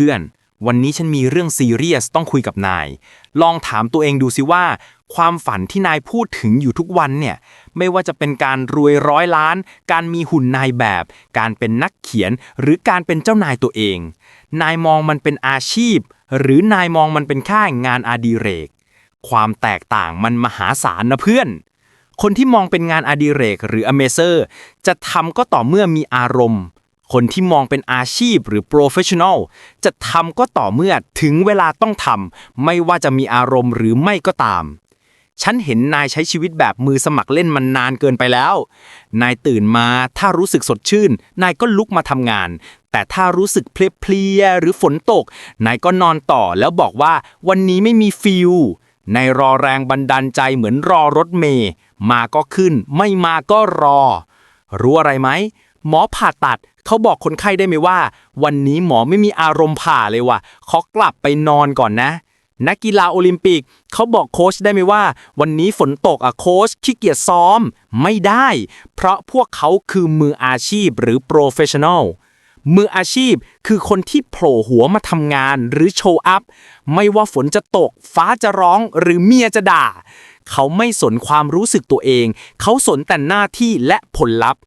พื่อนวันนี้ฉันมีเรื่องซีเรียสต้องคุยกับนาย ลองถามตัวเองดูสิว่า ความฝันที่นายพูดถึงอยู่ทุกวันเนี่ย ไม่ว่าจะเป็นการรวยร้อยล้าน การมีหุ่นนายแบบ การเป็นนักเขียน หรือการเป็นเจ้านายตัวเอง นายมองมันเป็นอาชีพ หรือนายมองมันเป็นค่างานอดิเรก ความแตกต่างมันมหาศาลนะเพื่อนคนที่มองเป็นงานอดิเรกหรืออเมเซอร์ จะทำก็ต่อเมื่อมีอารมณ์ คนที่มองเป็นอาชีพหรือ professional จะทำก็ต่อเมื่อถึงเวลาต้องทำไม่ว่าจะมีอารมณ์หรือไม่ก็ตาม ฉันเห็นนายใช้ชีวิตแบบมือสมัครเล่นมันนานเกินไปแล้ว นายตื่นมาถ้ารู้สึกสดชื่น นายก็ลุกมาทำงาน แต่ถ้ารู้สึกเพลียๆหรือฝนตก นายก็นอนต่อแล้วบอกว่าวันนี้ไม่มีฟิลในรอแรงบันดาลใจเหมือนรอรถเมย์มาก็ขึ้น ไม่มาก็รอ รู้อะไรไหม หมอผ่าตัดเขาบอกคนไข้ได้ไหมว่า วันนี้หมอไม่มีอารมณ์ผ่าเลยว่ะขอกลับไปนอนก่อนนะ นักกีฬาโอลิมปิกเขาบอกโค้ชได้ไหมว่า วันนี้ฝนตกอะโค้ชขี้เกียจซ้อม ไม่ได้ เพราะพวกเขาคือมืออาชีพหรือโปรเฟชชั่นอลมืออาชีพคือคนที่โผล่หัวมาทำงานหรือโชว์อัพ ไม่ว่าฝนจะตก ฟ้าจะร้องหรือเมียจะด่า เขาไม่สนความรู้สึกตัวเอง เขาสนแต่หน้าที่และผลลัพธ์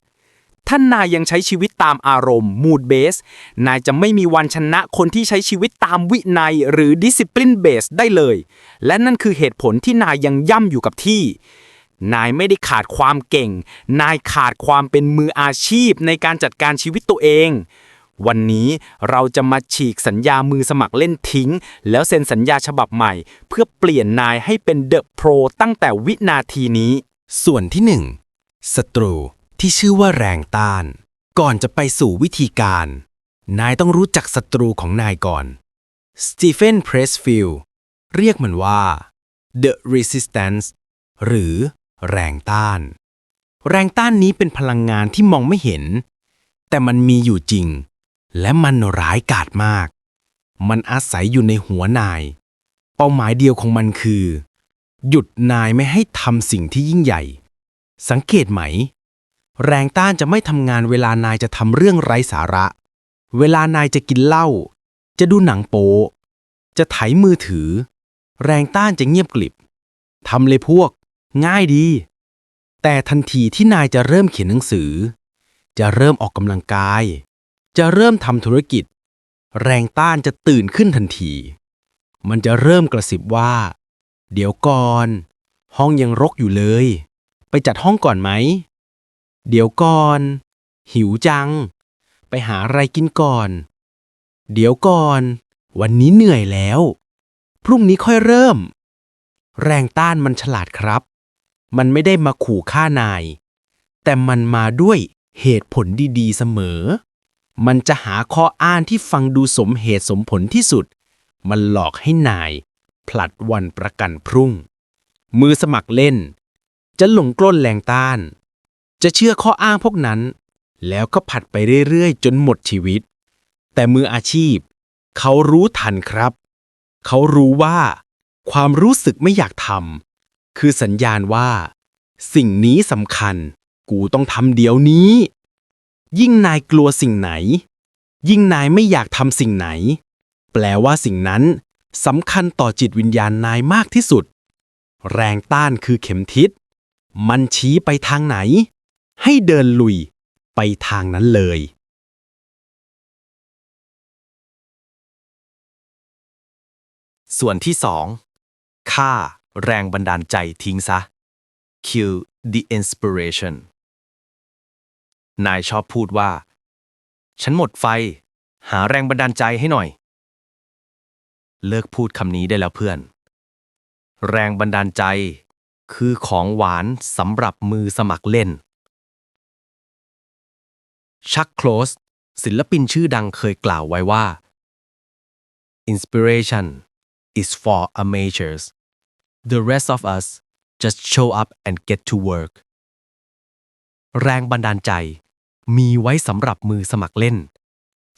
ถ้านายยังใช้ชีวิตตามอารมณ์ mood base นายจะไม่มีวันชนะคนที่ใช้ชีวิตตามวินัยหรือ discipline base ได้เลย และนั่นคือเหตุผลที่นายยังย่ำอยู่กับที่ นายไม่ได้ขาดความเก่ง นายขาดความเป็นมืออาชีพในการจัดการชีวิตตัวเอง วันนี้เราจะมาฉีกสัญญามือสมัครเล่นทิ้ง แล้วเซ็นสัญญาฉบับใหม่ เพื่อเปลี่ยนนายให้เป็นเดอะโปรตั้งแต่วินาทีนี้ ส่วนที่ 1. ศัตรู ที่ชื่อว่าแรงต้าน ก่อนจะไปสู่วิธีการ นายต้องรู้จักศัตรูของนายก่อนสตีเฟนเพรสฟิลด์เรียกมันว่า the resistance หรือแรงต้าน แรงต้านนี้เป็นพลังงานที่มองไม่เห็น แต่มันมีอยู่จริง และมันร้ายกาจมาก มันอาศัยอยู่ในหัวนาย เป้าหมายเดียวของมันคือ หยุดนายไม่ให้ทำสิ่งที่ยิ่งใหญ่ สังเกตไหม แรงต้านจะไม่ทำงานเวลานายจะทำเรื่องไร้สาระ เวลานายจะกินเหล้า จะดูหนังโป๊จะไถมือถือ แรงต้านจะเงียบกลิบทำเลยพวก ง่ายดี แต่ทันทีที่นายจะเริ่มเขียนหนังสือ จะเริ่มออกกำลังกาย จะเริ่มทำธุรกิจ แรงต้านจะตื่นขึ้นทันที มันจะเริ่มกระซิบว่า เดี๋ยวก่อน ห้องยังรกอยู่เลย ไปจัดห้องก่อนไหม เดี๋ยวก่อน หิวจัง ไปหาอะไรกินก่อน เดี๋ยวก่อน วันนี้เหนื่อยแล้ว พรุ่งนี้ค่อยเริ่ม แรงต้านมันฉลาดครับ มันไม่ได้มาขู่ฆ่านาย แต่มันมาด้วยเหตุผลดีๆเสมอ มันจะหาข้ออ้างที่ฟังดูสมเหตุสมผลที่สุด มันหลอกให้นาย ผลัดวันประกันพรุ่ง มือสมัครเล่น จะหลงกล้นแรงต้าน จะเชื่อข้ออ้างพวกนั้น แล้วก็ผัดไปเรื่อยๆ จนหมดชีวิต แต่มืออาชีพ เขารู้ทันครับ เขารู้ว่า ความรู้สึกไม่อยากทำคือสัญญาณว่า สิ่งนี้สำคัญ กูต้องทำเดี๋ยวนี้ ยิ่งนายกลัวสิ่งไหน ยิ่งนายไม่อยากทำสิ่งไหน แปลว่าสิ่งนั้นสำคัญต่อจิตวิญญาณนายมากที่สุด แรงต้านคือเข็มทิศ มันชี้ไปทางไหน ให้เดินลุยไปทางนั้นเลย ส่วนที่สองฆ่าแรงบันดาลใจทิ้งซะ kill the inspiration นายชอบพูดว่า ฉันหมดไฟ หาแรงบันดาลใจให้หน่อย เลิกพูดคำนี้ได้แล้วเพื่อน แรงบันดาลใจ คือของหวานสำหรับมือสมัครเล่น ชักโคลสศิลปินชื่อดังเคยกล่าวไว้ว่า Inspiration is for amateurs. The rest of us just show up and get to work. แรงบันดาลใจ มีไว้สำหรับมือสมัครเล่น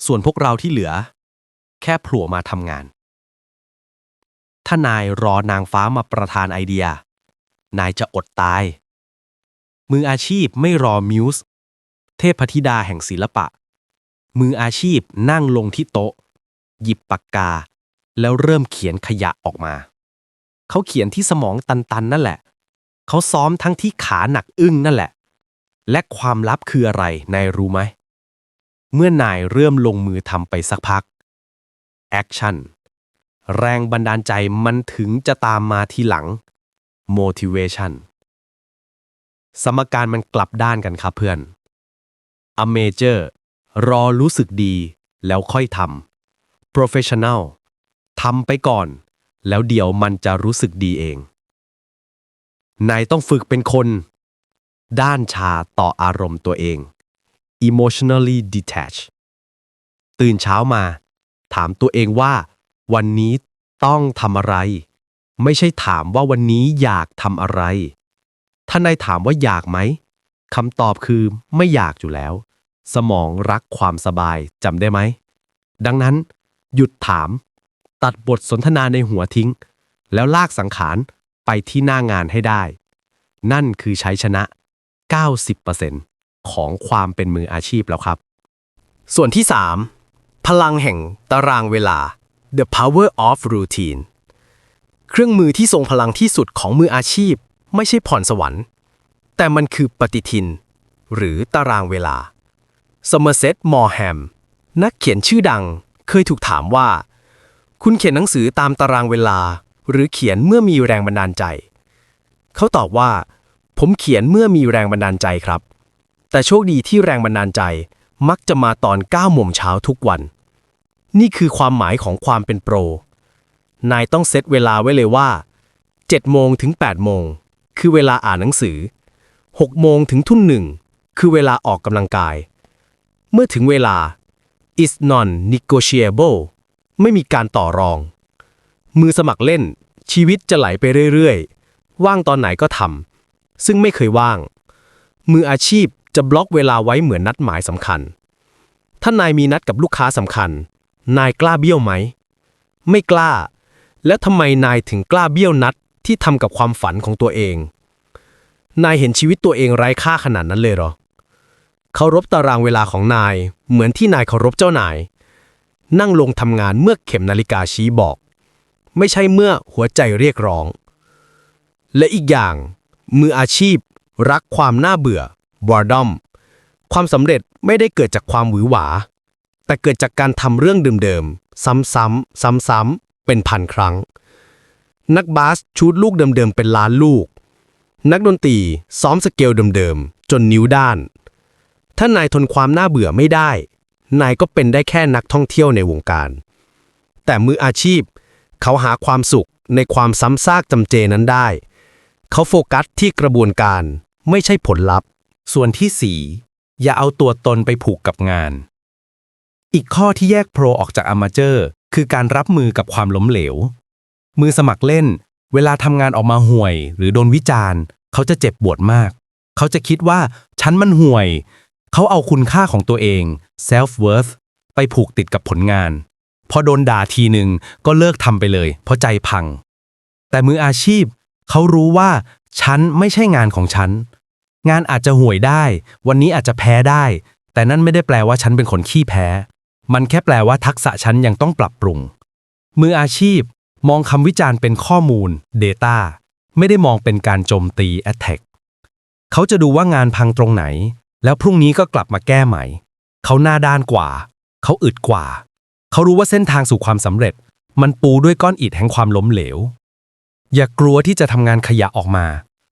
ส่วนพวกเราที่เหลือ แค่ผล่มาทำงาน ถ้านายรอนางฟ้ามาประทานไอเดีย นายจะอดตาย มืออาชีพไม่รอมิวส์ เทพธิดาแห่งศิลปะ มืออาชีพนั่งลงที่โต๊ะ หยิบปากกา แล้วเริ่มเขียนขยะออกมา เขาเขียนที่สมองตันๆนั่นแหละ เขาซ้อมทั้งที่ขาหนักอึ้งนั่นแหละ และความลับคืออะไรนายรู้ไหม เมื่อนายเริ่มลงมือทำไปสักพักแอคชั่นแรงบันดาลใจมันถึงจะตามมาทีหลัง motivation สมการมันกลับด้านกันครับเพื่อน a major รอรู้สึกดีแล้วค่อยทำ professional ทำไปก่อน แล้วเดี๋ยวมันจะรู้สึกดีเอง นายต้องฝึกเป็นคน ด้านชาต่ออารมณ์ตัวเอง emotionally detached ตื่นเช้ามา ถามตัวเองว่า วันนี้ต้องทำอะไร ไม่ใช่ถามว่าวันนี้อยากทำอะไร ถ้านายถามว่าอยากไหม คำตอบคือไม่อยากอยู่แล้ว สมองรักความสบายจำได้ไหม ดังนั้น หยุดถาม ตัดบทสนทนาในหัวทิ้ง แล้วลากสังขารไปที่หน้างานให้ได้ นั่นคือใช้ชนะ 90%ของความเป็นมืออาชีพแล้วครับ ส่วนที่ 3 พลังแห่งตารางเวลา the power of routine เครื่องมือที่ทรงพลังที่สุดของมืออาชีพ ไม่ใช่พรสวรรค์ แต่มันคือปฏิทิน หรือตารางเวลา s o m e r s e t Moreham นักเขียนชื่อดังเคยถูกถามว่า คุณเขียนหนังสือตามตารางเวลา หรือเขียนเมื่อมีแรงบันดาลใจ เขาตอบว่า ผมเขียนเมื่อมีแรงบันดาลใจครับ แต่โชคดีที่แรงบันดาลใจมักจะมาตอน9โมงเช้าทุกวัน นี่คือความหมายของความเป็นโปร นายต้องเซตเวลาไว้เลยว่า7โมงถึง8โมงคือเวลาอ่านหนังสือ 6โมงถึงทุ่นหนึ่ง คือเวลาออกกำลังกาย เมื่อถึงเวลา is non negotiable ไม่มีการต่อรอง มือสมัครเล่น ชีวิตจะไหลไปเรื่อยๆ ว่างตอนไหนก็ทำ ซึ่งไม่เคยว่าง มืออาชีพจะบล็อกเวลาไว้เหมือนนัดหมายสำคัญ ถ้านายมีนัดกับลูกค้าสำคัญ นายกล้าเบี้ยวไหม ไม่กล้า และทำไมนายถึงกล้าเบี้ยวนัดที่ทำกับความฝันของตัวเอง นายเห็นชีวิตตัวเองไร้ค่าขนาดนั้นเลยเหรอ เคารพตารางเวลาของนาย เหมือนที่นายเคารพเจ้านาย นั่งลงทำงานเมื่อเข็มนาฬิกาชี้บอก ไม่ใช่เมื่อหัวใจเรียกร้อง และอีกอย่าง มืออาชีพ รักความน่าเบื่อ boredom ความสำเร็จไม่ได้เกิดจากความหวือหวา แต่เกิดจากการทำเรื่องเดิมๆ ซ้ำๆซ้ำๆเป็นพันครั้ง นักบาสชูดลูกเดิมๆเป็นล้านลูก นักดนตรีซ้อมสเกลเดิมๆ จนนิ้วด้าน ถ้านายทนความน่าเบื่อไม่ได้ นายก็เป็นได้แค่นักท่องเที่ยวในวงการ แต่มืออาชีพ เขาหาความสุขในความซ้ำซากจำเจนั้นได้ เขาโฟกัสที่กระบวนการไม่ใช่ผลลัพธ์ ส่วนที่ 4 อย่าเอาตัวตนไปผูกกับงาน อีกข้อที่แยกโปรออกจากอมาเจอร์ คือการรับมือกับความล้มเหลว มือสมัครเล่น เวลาทำงานออกมาห่วย หรือโดนวิจารณ์ เขาจะเจ็บปวดมาก เขาจะคิดว่าฉันมันห่วย เขาเอาคุณค่าของตัวเอง self worth ไปผูกติดกับผลงาน พอโดนด่าทีหนึ่งก็เลิกทำไปเลย เพราะใจพัง แต่มืออาชีพ เขารู้ว่า ฉันไม่ใช่งานของฉัน งานอาจจะห่วยได้ วันนี้อาจจะแพ้ได้ แต่นั่นไม่ได้แปลว่าฉันเป็นคนขี้แพ้ มันแค่แปลว่าทักษะฉันยังต้องปรับปรุง มืออาชีพ มองคำวิจารณ์เป็นข้อมูล Data ไม่ได้มองเป็นการโจมตี Attack เขาจะดูว่างานพังตรงไหน แล้วพรุ่งนี้ก็กลับมาแก้ใหม่ เขาหน้าด้านกว่า เขาอึดกว่า เขารู้ว่าเส้นทางสู่ความสำเร็จ มันปูด้วยก้อนอิฐแห่งความล้มเหลว อย่ากลัวที่จะทำงานขยะออกมา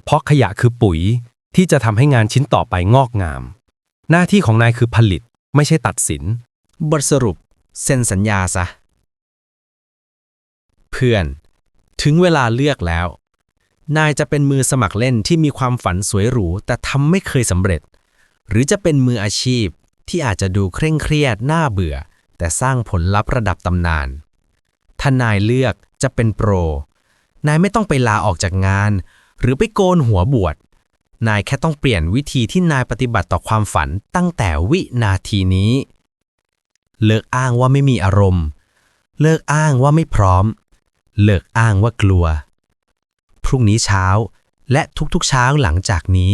เพราะขยะคือปุ๋ยที่จะทำให้งานชิ้นต่อไปงอกงาม หน้าที่ของนายคือผลิตไม่ใช่ตัดสิน บทสรุป เซ็นสัญญาซะ เพื่อน ถึงเวลาเลือกแล้ว นายจะเป็นมือสมัครเล่นที่มีความฝันสวยหรู แต่ทำไม่เคยสำเร็จ หรือจะเป็นมืออาชีพที่อาจจะดูเคร่งเครียดน่าเบื่อ แต่สร้างผลลัพธ์ระดับตำนาน ถ้านายเลือกจะเป็นโปร นายไม่ต้องไปลาออกจากงาน หรือไปโกนหัวบวช นายแค่ต้องเปลี่ยนวิธีที่นายปฏิบัติต่อความฝันตั้งแต่วินาทีนี้ เลิกอ้างว่าไม่มีอารมณ์ เลิกอ้างว่าไม่พร้อม เลิกอ้างว่ากลัว พรุ่งนี้เช้าและทุกๆเช้าหลังจากนี้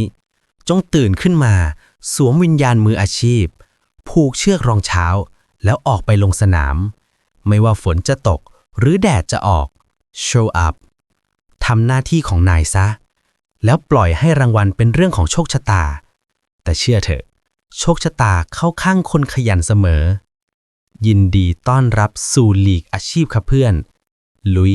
จงตื่นขึ้นมา สวมวิญญาณมืออาชีพ ผูกเชือกรองเท้า แล้วออกไปลงสนาม ไม่ว่าฝนจะตกหรือแดดจะออก show up ทำหน้าที่ของนายซะ แล้วปล่อยให้รางวัลเป็นเรื่องของโชคชะตา แต่เชื่อเถอะ โชคชะตาเข้าข้างคนขยันเสมอ ยินดีต้อนรับสู่ลีกอาชีพครับเพื่อน ลุย